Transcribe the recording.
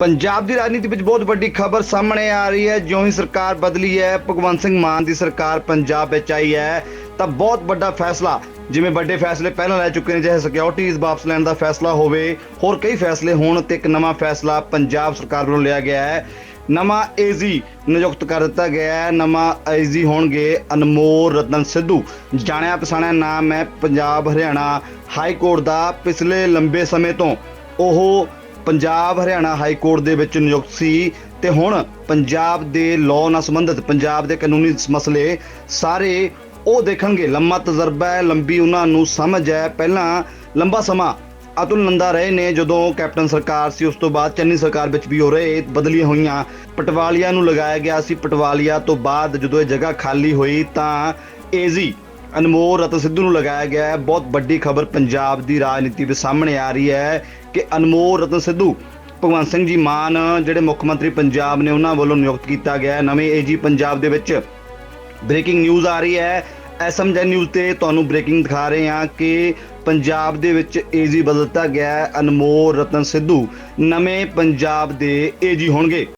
ਪੰਜਾਬ ਦੀ ਰਾਜਨੀਤੀ ਵਿੱਚ ਬਹੁਤ ਵੱਡੀ ਖਬਰ ਸਾਹਮਣੇ ਆ ਰਹੀ ਹੈ। ਜਿਉਂ ਹੀ ਸਰਕਾਰ ਬਦਲੀ ਹੈ, ਭਗਵੰਤ ਸਿੰਘ ਮਾਨ ਦੀ ਸਰਕਾਰ ਪੰਜਾਬ ਵਿੱਚ ਆਈ ਹੈ, ਤਾਂ ਬਹੁਤ ਵੱਡਾ ਫੈਸਲਾ, ਜਿਵੇਂ ਵੱਡੇ ਫੈਸਲੇ ਪਹਿਲਾਂ ਲੈ ਚੁੱਕੇ ਨੇ, ਚਾਹੇ ਸਿਕਿਉਰਿਟੀਜ਼ ਵਾਪਸ ਲੈਣ ਦਾ ਫੈਸਲਾ ਹੋਵੇ, ਹੋਰ ਕਈ ਫੈਸਲੇ ਹੋਣ ਤੇ ਇੱਕ ਨਵਾਂ ਫੈਸਲਾ ਪੰਜਾਬ ਸਰਕਾਰ ਵੱਲੋਂ ਲਿਆ ਗਿਆ ਹੈ। ਨਵਾਂ ਏਜੀ ਨਿਯੁਕਤ ਕਰ ਦਿੱਤਾ ਗਿਆ ਹੈ। ਨਵਾਂ ਏਜੀ ਹੋਣਗੇ ਅਨਮੋਲ ਰਤਨ ਸਿੱਧੂ। ਜਾਣਿਆ ਪਛਾਣਿਆ ਨਾਮ ਹੈ ਪੰਜਾਬ ਹਰਿਆਣਾ ਹਾਈ ਕੋਰਟ ਦਾ। ਪਿਛਲੇ ਲੰਬੇ ਸਮੇਂ ਤੋਂ ਉਹ ਪੰਜਾਬ ਹਰਿਆਣਾ ਹਾਈ ਕੋਰਟ ਦੇ ਵਿੱਚ ਨਿਯੁਕਤ ਸੀ ਤੇ ਹੁਣ ਪੰਜਾਬ ਦੇ ਲਾਅ ਨਾਲ ਸੰਬੰਧਿਤ, ਪੰਜਾਬ ਦੇ ਕਾਨੂੰਨੀ ਮਸਲੇ ਸਾਰੇ ਉਹ ਦੇਖਣਗੇ। ਲੰਮਾ ਤਜਰਬਾ ਹੈ, ਲੰਬੀ ਉਹਨਾਂ ਨੂੰ ਸਮਝ ਹੈ। ਪਹਿਲਾਂ ਲੰਬਾ ਸਮਾਂ ਅਤੁਲ ਨੰਦਾ ਰਹੇ ਨੇ, ਜਦੋਂ ਕੈਪਟਨ ਸਰਕਾਰ ਸੀ, ਉਸ ਤੋਂ ਬਾਅਦ ਚੰਨੀ ਸਰਕਾਰ ਵਿੱਚ ਵੀ ਹੋ ਰਹੇ। ਬਦਲੀਆਂ ਹੋਈਆਂ। ਪਟਵਾਲੀਆ ਨੂੰ ਲਗਾਇਆ ਗਿਆ ਸੀ। ਪਟਵਾਲੀਆ ਤੋਂ ਬਾਅਦ ਜਦੋਂ ਇਹ ਜਗ੍ਹਾ ਖਾਲੀ ਹੋਈ ਤਾਂ ਏਜੀ ਅਨਮੋਲ ਰਤਨ ਸਿੱਧੂ ਨੂੰ ਲਗਾਇਆ ਗਿਆ ਹੈ। ਬਹੁਤ ਵੱਡੀ ਖਬਰ ਪੰਜਾਬ ਦੀ ਰਾਜਨੀਤੀ ਵਿੱਚ ਸਾਹਮਣੇ ਆ ਰਹੀ ਹੈ ਕਿ ਅਨਮੋਲ ਰਤਨ ਸਿੱਧੂ, ਭਗਵੰਤ ਸਿੰਘ ਜੀ ਮਾਨ ਜਿਹੜੇ ਮੁੱਖ ਮੰਤਰੀ ਪੰਜਾਬ ਨੇ ਉਹਨਾਂ ਵੱਲੋਂ ਨਿਯੁਕਤ ਕੀਤਾ ਗਿਆ ਹੈ। ਨਵੇਂ ਏਜੀ ਪੰਜਾਬ ਦੇ ਵਿੱਚ ਬ੍ਰੇਕਿੰਗ ਨਿਊਜ਼ ਆ ਰਹੀ ਹੈ। ਐਸਐਮਜੀ ਨਿਊਜ਼ ਤੇ ਤੁਹਾਨੂੰ ਬ੍ਰੇਕਿੰਗ ਦਿਖਾ ਰਹੇ ਹਾਂ ਕਿ ਪੰਜਾਬ ਦੇ ਵਿੱਚ ਏਜੀ ਬਦਲਤਾ ਗਿਆ ਹੈ। ਅਨਮੋਲ, ਰਤਨ, ਸਿੱਧੂ ਨਵੇਂ ਪੰਜਾਬ ਦੇ ਏਜੀ ਹੋਣਗੇ।